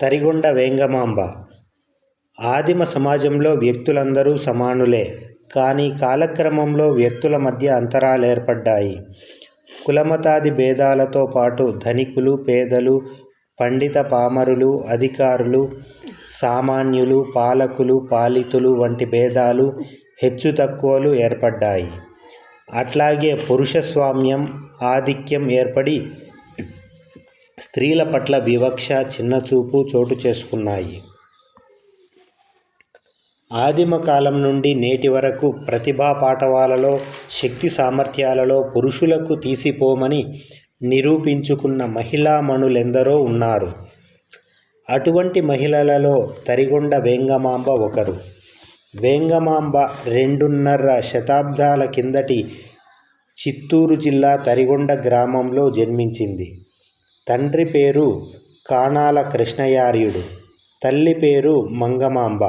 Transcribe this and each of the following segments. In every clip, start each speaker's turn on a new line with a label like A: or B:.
A: తరిగొండ వేంగమాంబ. ఆదిమ సమాజంలో వ్యక్తులందరూ సమానులే కానీ కాలక్రమంలో వ్యక్తుల మధ్య అంతరాలు ఏర్పడ్డాయి. కులమతాది భేదాలతో పాటు ధనికులు పేదలు పండిత పామరులు అధికారులు సామాన్యులు పాలకులు పాలితులు వంటి భేదాలు హెచ్చు తక్కువలు ఏర్పడ్డాయి. అట్లాగే పురుషస్వామ్యం ఆధిక్యం ఏర్పడి స్త్రీల పట్ల వివక్ష చిన్నచూపు చోటు చేసుకున్నాయి. ఆదిమ కాలం నుండి నేటి వరకు ప్రతిభా పాఠవాలలో శక్తి సామర్థ్యాలలో పురుషులకు తీసిపోమని నిరూపించుకున్న మహిళామణులెందరో ఉన్నారు. అటువంటి మహిళలలో తరిగొండ వేంగమాంబ ఒకరు. వేంగమాంబ రెండున్నర శతాబ్దాల కిందటి చిత్తూరు జిల్లా తరిగొండ గ్రామంలో జన్మించింది. తండ్రి పేరు కానాల కృష్ణయార్యుడు తల్లి పేరు మంగమాంబ.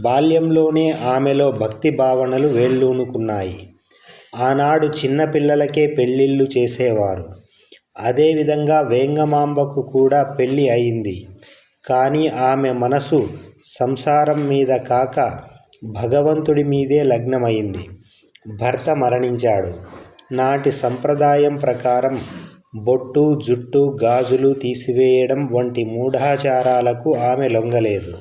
A: బాల్యంలోనే ఆమెలో భక్తి భావనలు వేళ్ళూనుకున్నాయి. ఆనాడు చిన్నపిల్లలకే పెళ్ళిళ్ళు చేసేవారు. అదేవిధంగా వేంగమాంబకు కూడా పెళ్ళి అయింది. కానీ ఆమె మనసు సంసారం మీద కాక భగవంతుడి మీదే లగ్నమైంది. భర్త మరణించాడు. నాటి సంప్రదాయం ప్రకారం బొట్టు జుట్టు గాజులు తీసివేయడం వంటి మూఢాచారాలకు ఆమె లొంగలేదు.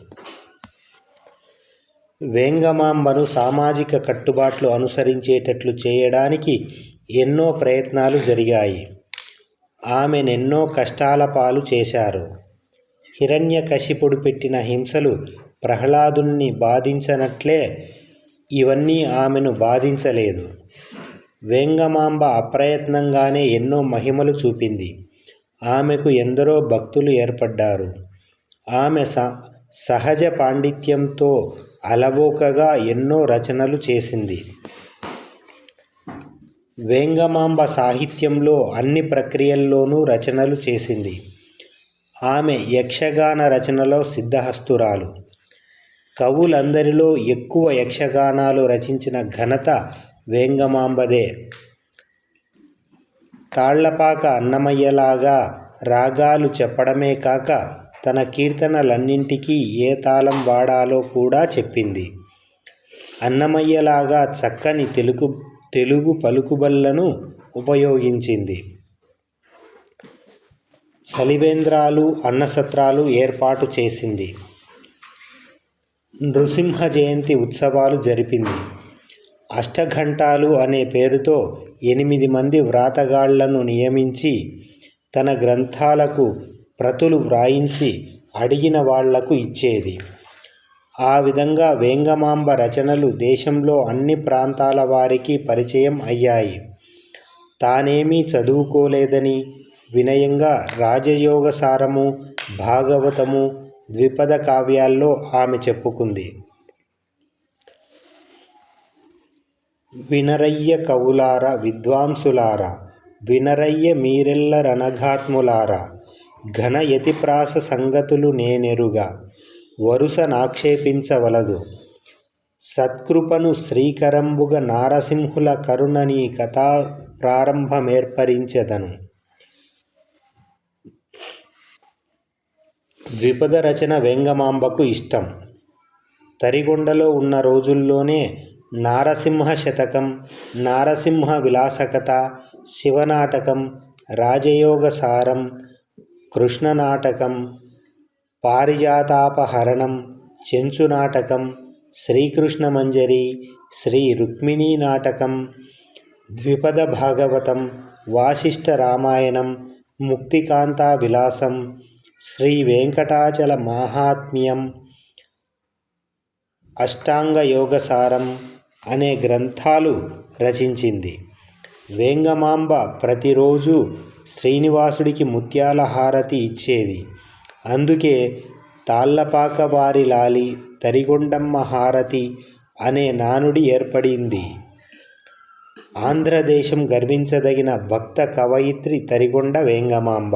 A: వేంగమాంబను సామాజిక కట్టుబాట్లు అనుసరించేటట్లు చేయడానికి ఎన్నో ప్రయత్నాలు జరిగాయి. ఆమెనెన్నో కష్టాల పాలు చేశారు. హిరణ్యకశిపుడు పెట్టిన హింసలు ప్రహ్లాదుని బాధించనట్లే ఇవన్నీ ఆమెను బాధించలేదు. వేంగమాంబ అప్రయత్నంగానే ఎన్నో మహిమలు చూపింది. ఆమెకు ఎందరో భక్తులు ఏర్పడ్డారు. ఆమె స సహజ పాండిత్యంతో అలవోకగా ఎన్నో రచనలు చేసింది. వేంగమాంబ సాహిత్యంలో అన్ని ప్రక్రియల్లోనూ రచనలు చేసింది. ఆమె యక్షగాన రచనలో సిద్ధహస్తురాలు. కవులందరిలో ఎక్కువ యక్షగానాలు రచించిన ఘనత వేంగమాంబదే. తాళ్ళపాక అన్నమయ్యలాగా రాగాలు చెప్పడమే కాక తన కీర్తనలన్నింటికీ ఏ తాళం వాడాలో కూడా చెప్పింది. అన్నమయ్యలాగా చక్కని తెలుగు తెలుగు పలుకుబళ్ళను ఉపయోగించింది. సలివేంద్రాలు అన్నసత్రాలు ఏర్పాటు చేసింది. నృసింహ జయంతి ఉత్సవాలు జరిపింది. అష్టఘంటాలు అనే పేరుతో ఎనిమిది మంది వ్రాతగాళ్ళను నియమించి తన గ్రంథాలకు ప్రతులు వ్రాయించి అడిగిన వాళ్ళకు ఇచ్చేది. ఆ విధంగా వేంగమాంబ రచనలు దేశంలో అన్ని ప్రాంతాల వారికి పరిచయం అయ్యాయి. తానేమీ చదువుకోలేదని వినయంగా రాజయోగ సారము భాగవతము ద్విపద కావ్యాల్లో ఆమె చెప్పుకుంది. వినరయ్య కవులార విద్వాంసులారా వినరయ్య మీరెల్ల రణఘాత్ములారా ఘన యతిప్రాస సంగతులు నేనెరుగా వరుస నాక్షేపించవలదు. సత్కృపను శ్రీకరంబుగ నారసింహుల కరుణని కథా ప్రారంభమేర్పరించెదను. ద్విపద రచన వేంగమాంబకు ఇష్టం. తరిగొండలో ఉన్న రోజుల్లోనే నారసింహ శతకం నారసింహ విలాసకథ శివనాటకం రాజయోగ సారం కృష్ణ నాటకం పారిజాతాపహరణం చెంచు నాటకం శ్రీకృష్ణ మంజరి శ్రీ రుక్మిణీ నాటకం ద్విపద భాగవతం వాసిష్ఠ రామాయణం ముక్తికాంతా విలాసం శ్రీ వెంకటాచల మాహాత్మ్యం అష్టాంగ యోగసారం అనే గ్రంథాలు రచించింది. వేంగమాంబ ప్రతిరోజు శ్రీనివాసుడికి ముత్యాల హారతి ఇచ్చేది. అందుకే తాళ్ళపాక వారి లాలి తరిగొండమ్మ హారతి అనే నానుడి ఏర్పడింది. ఆంధ్రదేశం గర్వించదగిన భక్త కవయిత్రి తరిగొండ వేంగమాంబ.